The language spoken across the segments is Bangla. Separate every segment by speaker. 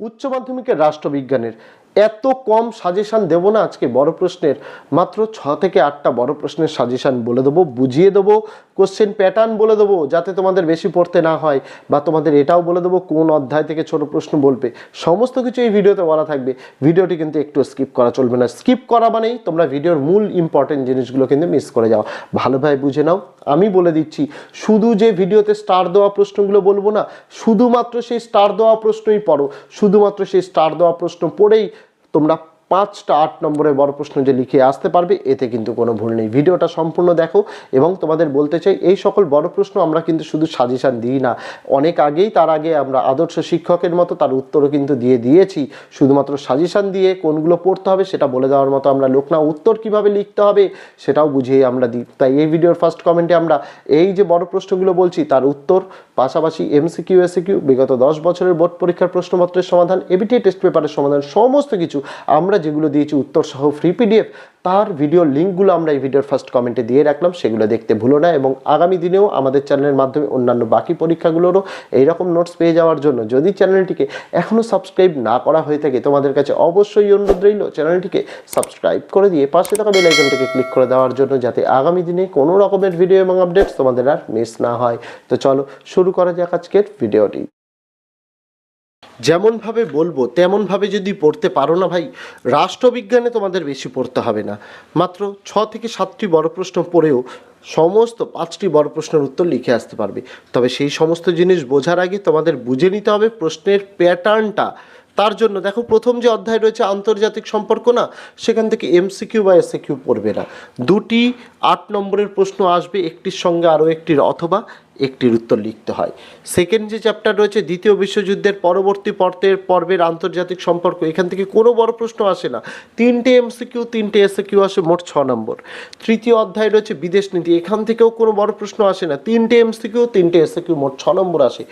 Speaker 1: উচ্চ মাধ্যমিকের রাষ্ট্রবিজ্ঞানের। এত কম সাজেশান দেব না আজকে বড় প্রশ্নের। মাত্র ছ থেকে আটটা বড় প্রশ্নের সাজেশান বলে দেবো, বুঝিয়ে দেবো কোশ্চেন প্যাটার্ন বলে দেবো, যাতে তোমাদের বেশি পড়তে না হয়, বা তোমাদের এটাও বলে দেবো কোন অধ্যায় থেকে ছোট প্রশ্ন বলবে। সমস্ত কিছু এই ভিডিওতে বলা থাকবে। ভিডিওটি কিন্তু একটু স্কিপ করা চলবে না। স্কিপ করা মানেই তোমরা ভিডিওর মূল ইম্পর্টেন্ট জিনিসগুলো কিন্তু মিস করে যাও। ভালোভাবে বুঝে নাও। আমি বলে দিচ্ছি, শুধু যে ভিডিওতে স্টার দেওয়া প্রশ্নগুলো বলব না, শুধুমাত্র সেই স্টার দেওয়া প্রশ্নই পড়ো। শুধুমাত্র সেই স্টার দেওয়া প্রশ্ন পড়েই তোমরা পাঁচটা আট নম্বরের বড় প্রশ্ন যে লিখে আসতে পারবে, এতে কিন্তু কোনো ভুল নেই। ভিডিওটা সম্পূর্ণ দেখো এবং তোমাদের বলতে চাই, এই সকল বড় প্রশ্ন আমরা কিন্তু শুধু সাজেশান দিই না। অনেক আগেই তার আগে আমরা আদর্শ শিক্ষকের মতো তার উত্তরও কিন্তু দিয়ে দিয়েছি। শুধুমাত্র সাজেশান দিয়ে কোনগুলো পড়তে হবে সেটা বলে দেওয়ার মতো আমরা লোক না। উত্তর কীভাবে লিখতে হবে সেটাও বুঝিয়ে আমরা দিই। তাই এই ভিডিওর ফার্স্ট কমেন্টে আমরা এই যে বড় প্রশ্নগুলো বলছি, তার উত্তর, পাশাপাশি এমসিকিউ এসিকিউ বিগত দশ বছরের বোর্ড পরীক্ষার প্রশ্নপত্রের সমাধান এবিটি টেস্ট পেপারের সমাধান, সমস্ত কিছু আমরা যেগুলো দিয়েছি উত্তর সহ ফ্রি পিডিএফ তার ভিডিও লিঙ্কগুলো আমরা এই ভিডিওর ফার্স্ট কমেন্টে দিয়ে রাখলাম, সেগুলো দেখতে ভুলো না এবং আগামী দিনেও আমাদের চ্যানেলের মাধ্যমে অন্যান্য বাকি পরীক্ষাগুলোরও এইরকম নোটস পেয়ে যাওয়ার জন্য যদি চ্যানেলটিকে এখনও সাবস্ক্রাইব না করা হয়ে থাকে, তোমাদের কাছে অবশ্যই অনুরোধ রইল চ্যানেলটিকে সাবস্ক্রাইব করে দিয়ে পাশে থাকা বেল আইকনটিকে ক্লিক করে দেওয়ার জন্য যাতে আগামী দিনে কোনো রকমের ভিডিও এবং আপডেটস তোমাদের আর মিস না হয়। তো চলো শুরু করা যাক আজকের ভিডিওটি যেমনভাবে বলব, তেমনভাবে যদি পড়তে পারো না ভাই, রাষ্ট্রবিজ্ঞানে তোমাদের বেশি পড়তে হবে না। মাত্র ছ থেকে সাতটি বড় প্রশ্ন পড়েও সমস্ত পাঁচটি বড় প্রশ্নের উত্তর লিখে আসতে পারবে। তবে সেই সমস্ত জিনিস বোঝার আগে তোমাদের বুঝে নিতে হবে প্রশ্নের প্যাটার্নটা। তার জন্য দেখো, প্রথম যে অধ্যায় রয়েছে আন্তর্জাতিক সম্পর্ক না, সেখান থেকে এমসিকিউ বা এসএকিউ পড়বে না। দুটি আট নম্বরের প্রশ্ন আসবে, একটির সঙ্গে আরও একটির, অথবা একটির উত্তর লিখতে হয়। সেকেন্ড যে চ্যাপ্টার রয়েছে, দ্বিতীয় বিশ্বযুদ্ধের পরবর্তী পর্তের পর্বের আন্তর্জাতিক সম্পর্ক, এখান থেকে কোনো বড় প্রশ্ন আসে না। তিনটে এমসিকিউ তিনটে এসএকিউ আসে, মোট ছ নম্বর। তৃতীয় অধ্যায় রয়েছে, বিদেশ নীতি, এখান থেকেও কোনো বড় প্রশ্ন আসে না। তিনটে এমসিকিউ তিনটে এসএকিউ মোট ছ নম্বর আসে।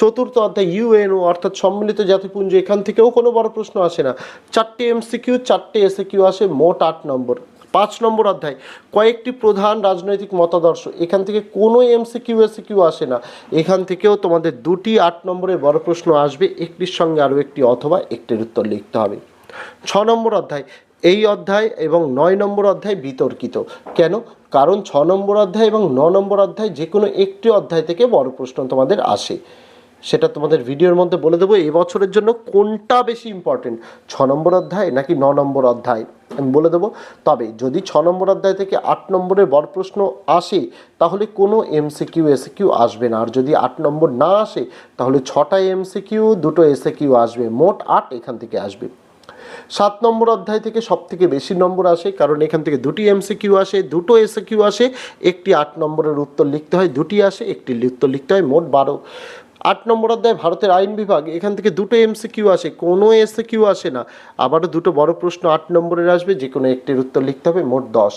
Speaker 1: চতুর্থ অধ্যায় ইউএনও অর্থাৎ সম্মিলিত জাতিপুঞ্জ, এখান থেকেও কোনো বড় প্রশ্ন আসে না। চারটে এমসিকিউ চারটে এসএকিউ আসে, মোট আট নম্বর। পাঁচ নম্বর অধ্যায়, কয়েকটি প্রধান রাজনৈতিক মতাদর্শ। এখান থেকে কোনো এমসিকিউ এসিকিউ আসে না। এখান থেকেও তোমাদের দুটি আট নম্বরের বড় প্রশ্ন আসবে। একটির সঙ্গে আরও একটি অথবা একটির উত্তর লিখতে হবে। ছ নম্বর অধ্যায়, এই অধ্যায় এবং নয় নম্বর অধ্যায় বিতর্কিত। কেন? কারণ ছ নম্বর অধ্যায় এবং ন নম্বর অধ্যায় যে কোনো একটি অধ্যায় থেকে বড় প্রশ্ন তোমাদের আসে। সেটা তোমাদের ভিডিওর মধ্যে বলে দেবো এবছরের জন্য কোনটা বেশি ইম্পর্টেন্ট ছ নম্বর অধ্যায় নাকি ন নম্বর অধ্যায়? আমি বলে দেবো। তবে যদি ছ নম্বর অধ্যায় থেকে আট নম্বরের বড় প্রশ্ন আসে, তাহলে কোনো এমসি কিউ এসে কিউ আসবে না। আর যদি আট নম্বর না আসে, তাহলে ছটা এমসিকিউ দুটো এসে কিউ আসবে। মোট আট এখান থেকে আসবে। সাত নম্বর অধ্যায় থেকে সব থেকে বেশি নম্বর আসে, কারণ এখান থেকে দুটি এমসিকিউ আসে, দুটো এসে কিউ আসে, একটি আট নম্বরের উত্তর লিখতে হয়, দুটি আসে, একটি উত্তর লিখতে হয়, মোট বারো। আট নম্বর অধ্যায়, ভারতের আইন বিভাগ, এখান থেকে দুটো এমসি কিউ আসে, কোনো এসে কিউ আসে না। আবারও দুটো বড় প্রশ্ন আট নম্বরের আসবে যে কোনো একটির উত্তর লিখতে হবে, মোট দশ।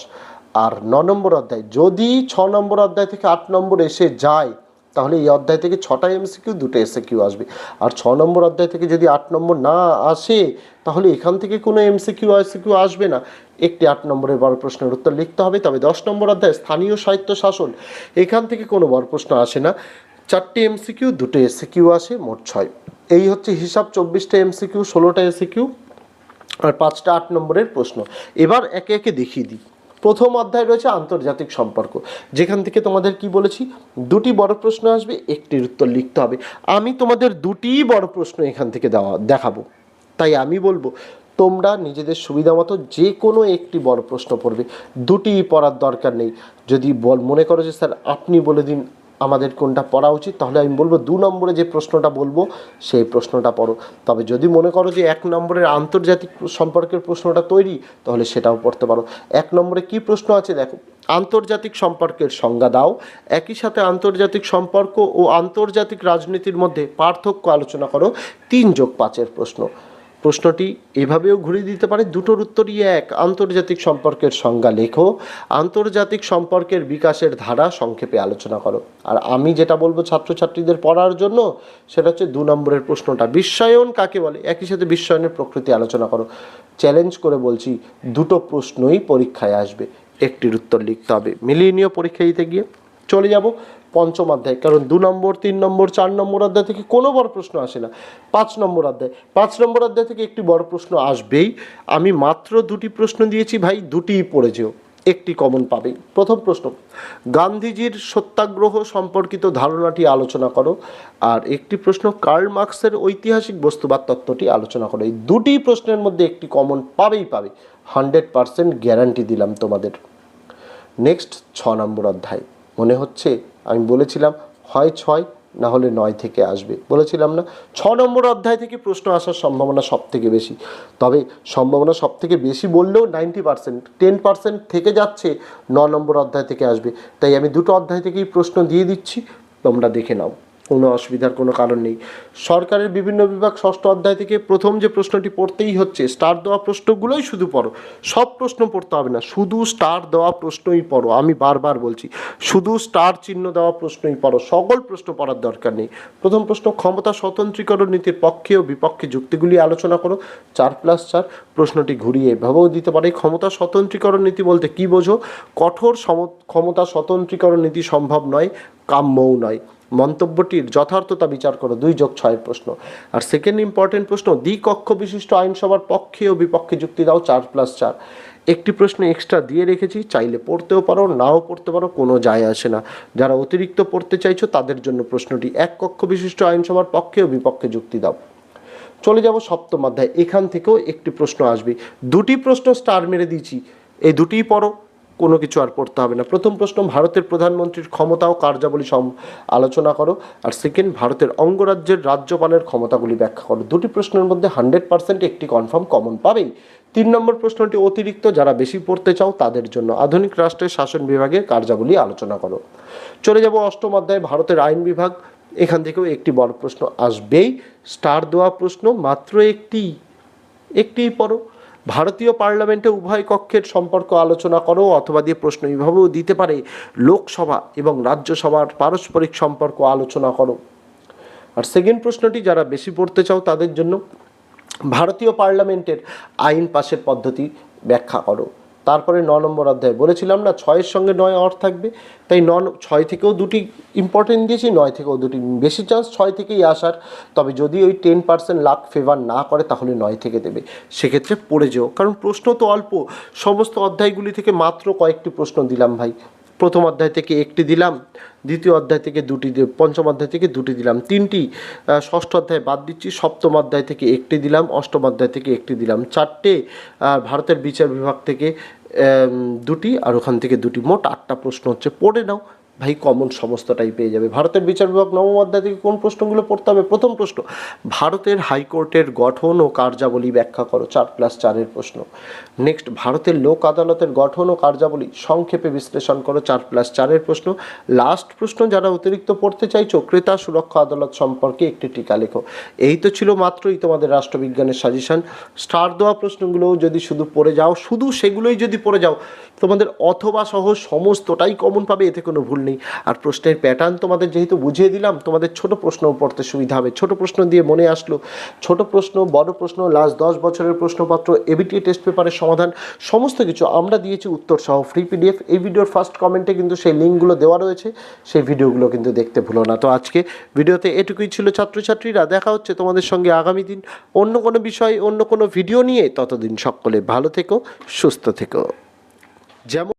Speaker 1: আর ন নম্বর অধ্যায়, যদি ছ নম্বর অধ্যায় থেকে আট নম্বর এসে যায়, তাহলে এই অধ্যায় থেকে ছটা এমসিকিউ দুটো এসএকিউ আসবে। আর ছ নম্বর অধ্যায় থেকে যদি আট নম্বর না আসে, তাহলে এখান থেকে কোনো এমসি কিউ এমসিকিউ এসএকিউ আসবে না। একটি আট নম্বরের বড় প্রশ্নের উত্তর লিখতে হবে, তবে দশ নম্বর অধ্যায়, স্থানীয় সাহিত্য শাসন, এখান থেকে কোনো বড় প্রশ্ন আসে না। চারটে এমসিকিউ দুটো এসিকিউ আসে, মোট ছয়। এই হচ্ছে হিসাব, চব্বিশটা এমসিকিউ ষোলোটা এসিকিউ আর পাঁচটা আট নম্বরের প্রশ্ন। এবার একে একে দেখিয়ে দিই। প্রথম অধ্যায় রয়েছে আন্তর্জাতিক সম্পর্ক। যেখান থেকে তোমাদের কি বলেছি? দুটি বড় প্রশ্ন আসবে, একটির উত্তর লিখতে হবে। আমি তোমাদের দুটি বড় প্রশ্ন এখান থেকে দেওয়া, দেখাবো। তাই আমি বলব, তোমরা নিজেদের সুবিধা মতো যে কোনো একটি বড় প্রশ্ন পড়বে। দুটি পড়ার দরকার নেই। যদি বল, মনে করো যে স্যার, আপনি বলে দিন আমাদের কোনটা পড়া উচিত, তাহলে আমি বলব দু নম্বরে যে প্রশ্নটা বলব, সেই প্রশ্নটা পড়ো। তবে যদি মনে করো যে এক নম্বরের আন্তর্জাতিক সম্পর্কের প্রশ্নটা তৈরি, তাহলে সেটাও পড়তে পারো। এক নম্বরে কি প্রশ্ন আছে দেখো, আন্তর্জাতিক সম্পর্কের সংজ্ঞা দাও, একই সাথে আন্তর্জাতিক সম্পর্ক ও আন্তর্জাতিক রাজনীতির মধ্যে পার্থক্য আলোচনা করো, তিন যোগ পাঁচের প্রশ্ন। প্রশ্নটি এভাবেও ঘুরিয়ে দিতে পারে, দুটোর উত্তরই এক, আন্তর্জাতিক সম্পর্কের সংজ্ঞা লেখো, আন্তর্জাতিক সম্পর্কের বিকাশের ধারা সংক্ষেপে আলোচনা করো। আর আমি যেটা বলব ছাত্রছাত্রীদের পড়ার জন্য, সেটা হচ্ছে দু নম্বরের প্রশ্নটা। বিশ্বায়ন কাকে বলে? একই সাথে বিশ্বায়নের প্রকৃতি আলোচনা করো। চ্যালেঞ্জ করে বলছি, দুটো প্রশ্নই পরীক্ষায় আসবে, একটির উত্তর লিখতে হবে। মিলিয়ে নিও পরীক্ষা দিতে গিয়ে। চলে যাব পঞ্চম অধ্যায়, কারণ দু নম্বর, তিন নম্বর, চার নম্বর অধ্যায় থেকে কোনো বড় প্রশ্ন আসে না। পাঁচ নম্বর অধ্যায়, পাঁচ নম্বর অধ্যায় থেকে একটি বড় প্রশ্ন আসবেই। আমি মাত্র দুটি প্রশ্ন দিয়েছি ভাই, দুটিই পড়ে যেও, একটি কমন পাবেই। প্রথম প্রশ্ন, গান্ধীজির সত্যাগ্রহ সম্পর্কিত ধারণাটি আলোচনা করো, আর একটি প্রশ্ন, কার্ল মার্কসের ঐতিহাসিক বস্তুবাদ তত্ত্বটি আলোচনা করো। এই দুটি প্রশ্নের মধ্যে একটি কমন পাবেই পাবে। হান্ড্রেড পার্সেন্ট গ্যারান্টি দিলাম তোমাদের। নেক্সট, ছ নম্বর অধ্যায়, মনে হচ্ছে আমি বলেছিলাম হয় ছয়, না হলে নয় থেকে আসবে। বলেছিলাম না, ছ নম্বর অধ্যায় থেকে প্রশ্ন আসার সম্ভাবনা সব থেকে বেশি। তবে সম্ভাবনা সব থেকে বেশি বললেও নাইনটি পার্সেন্ট, টেন পার্সেন্ট থেকে যাচ্ছে, ন নম্বর অধ্যায় থেকে আসবে। তাই আমি দুটো অধ্যায় থেকেই প্রশ্ন দিয়ে দিচ্ছি, তোমরা দেখে নাও। কোনো অসুবিধার কোনো কারণ নেই। সরকারের বিভিন্ন বিভাগ ষষ্ঠ অধ্যায় থেকে প্রথম যে প্রশ্নটি পড়তেই হচ্ছে, স্টার দেওয়া প্রশ্নগুলোই শুধু পড়ো। সব প্রশ্ন পড়তে হবে না, শুধু স্টার দেওয়া প্রশ্নই পড়ো, আমি বারবার বলছি, শুধু স্টার চিহ্ন দেওয়া প্রশ্নই পড়ো, সকল প্রশ্ন পড়ার দরকার নেই। প্রথম প্রশ্ন, ক্ষমতা স্বতন্ত্রীকরণ নীতির পক্ষে ও বিপক্ষে যুক্তিগুলি আলোচনা করো। চার প্লাস চার, প্রশ্নটি ঘুরিয়ে এভাবেও দিতে পারে। ক্ষমতা স্বতন্ত্রীকরণ নীতি বলতে কি বোঝো? কঠোর সম, ক্ষমতা স্বতন্ত্রীকরণ নীতি সম্ভব নয়, কাম্যও নয়। মন্তব্যটির যথার্থতা বিচার করো দুই যোগ ছয়ের প্রশ্ন। আর সেকেন্ড ইম্পর্টেন্ট প্রশ্ন, দ্বিকক্ষ বিশিষ্ট আইনসভার পক্ষে ও বিপক্ষে যুক্তি দাও চার প্লাস চার। একটি প্রশ্ন এক্সট্রা দিয়ে রেখেছি, চাইলে পড়তেও পারো, নাও পড়তে পারো, কোনো যায় আসে না। যারা অতিরিক্ত পড়তে চাইছো, তাদের জন্য প্রশ্নটি এক কক্ষ বিশিষ্ট আইনসভার পক্ষে ও বিপক্ষে যুক্তি দাও। চলে যাব সপ্তম অধ্যায়, এখান থেকেও একটি প্রশ্ন আসবে। দুটি প্রশ্ন স্টার মেরে দিয়েছি, এই দুটিই পড়ো। কোনো কিছু আর পড়তে হবে না। প্রথম প্রশ্ন, ভারতের প্রধানমন্ত্রীর ক্ষমতা ও কার্যাবলী সম আলোচনা করো। আর সেকেন্ড ভারতের অঙ্গরাজ্যের রাজ্যপালের ক্ষমতাগুলি ব্যাখ্যা করো। দুটি প্রশ্নের মধ্যে হান্ড্রেড পার্সেন্ট একটি কনফার্ম কমন পাবেই। তিন নম্বর প্রশ্নটি, অতিরিক্ত যারা বেশি পড়তে চাও তাদের জন্য আধুনিক রাষ্ট্রের শাসন বিভাগের কার্যাবলী আলোচনা করো। চলে যাব অষ্টম অধ্যায়, ভারতের আইন বিভাগ। এখান থেকেও একটি বড় প্রশ্ন আসবেই। স্টার দেওয়া প্রশ্ন, মাত্র একটি একটিই পড়ো। ভারতীয় পার্লামেন্টে উভয় কক্ষের সম্পর্ক আলোচনা করো অথবা দিয়ে প্রশ্ন এইভাবেও দিতে পারে। লোকসভা এবং রাজ্যসভার পারস্পরিক সম্পর্ক আলোচনা করো। আর সেকেন্ড প্রশ্নটি, যারা বেশি পড়তে চাও তাদের জন্য, ভারতীয় পার্লামেন্টের আইন পাশের পদ্ধতি ব্যাখ্যা করো। তারপরে ন নম্বর অধ্যায়। বলেছিলাম না, ছয়ের সঙ্গে নয় অর থাকবে। তাই ন ছয় থেকেও দুটি ইম্পর্টেন্ট দিয়েছি, নয় থেকেও দুটি বেশি চান্স ছয় থেকেই আসার। তবে যদি ওই টেন পার্সেন্ট লাখ ফেভার না করে, তাহলে নয় থেকে দেবে। সেক্ষেত্রে পড়ে যেও। কারণ প্রশ্ন তো অল্প। সমস্ত অধ্যায়গুলি থেকে মাত্র কয়েকটি প্রশ্ন দিলাম ভাই। প্রথম অধ্যায় থেকে একটি দিলাম, দ্বিতীয় অধ্যায় থেকে দুটি পঞ্চম অধ্যায় থেকে দুটি দিলাম, তিনটি ষষ্ঠ অধ্যায় বাদ দিচ্ছি, সপ্তম অধ্যায় থেকে একটি দিলাম, অষ্টম অধ্যায় থেকে একটি দিলাম। চারটে ভারতের বিচার বিভাগ থেকে দুটি, আর ওখান থেকে দুটি, মোট আটটা প্রশ্ন হচ্ছে, পড়ে নাও ভাই কমন সমস্তটাই পেয়ে যাবে। ভারতের বিচার বিভাগ নবম অধ্যায় থেকে কোন প্রশ্নগুলো পড়তে হবে? প্রথম প্রশ্ন, ভারতের হাইকোর্টের গঠন ও কার্যাবলী ব্যাখ্যা করো, চার প্লাস চারের প্রশ্ন। নেক্সট ভারতের লোক আদালতের গঠন ও কার্যাবলী সংক্ষেপে বিশ্লেষণ করো, চার প্লাস চারের প্রশ্ন। লাস্ট প্রশ্ন, যারা অতিরিক্ত পড়তে চাইছো, ক্রেতা সুরক্ষা আদালত সম্পর্কে একটি টিকা লেখো। এই তো ছিল মাত্রই তোমাদের রাষ্ট্রবিজ্ঞানের সাজেশন স্টার দেওয়া প্রশ্নগুলোও যদি শুধু পড়ে যাও, শুধু সেগুলোই যদি পড়ে যাও, তোমাদের অথবা সহ সমস্তটাই কমন পাবে, এতে কোনো ভুল নেই। আর প্রশ্নের প্যাটার্ন তোমাদের যেহেতু বুঝিয়ে দিলাম, তোমাদের ছোট প্রশ্ন পড়তে সুবিধা হবে। ছোট প্রশ্ন দিয়ে মনে আসলো, ছোট প্রশ্ন, বড় প্রশ্ন লাস্ট দশ বছরের প্রশ্নপত্র এবিটি টেস্ট পেপারের সমাধান, সমস্ত কিছু আমরা দিয়েছি উত্তর সহ ফ্রি পিডিএফ এই ভিডিওর ফার্স্ট কমেন্টে কিন্তু সেই লিঙ্কগুলো দেওয়া রয়েছে, সেই ভিডিওগুলো কিন্তু দেখতে ভুলো না। তো আজকে ভিডিওতে এটুকুই ছিল ছাত্রছাত্রীরা। দেখা হচ্ছে তোমাদের সঙ্গে আগামী দিন অন্য কোনো বিষয়, অন্য কোনো ভিডিও নিয়ে। ততদিন সকলে ভালো থেকো, সুস্থ থেকো। যেমন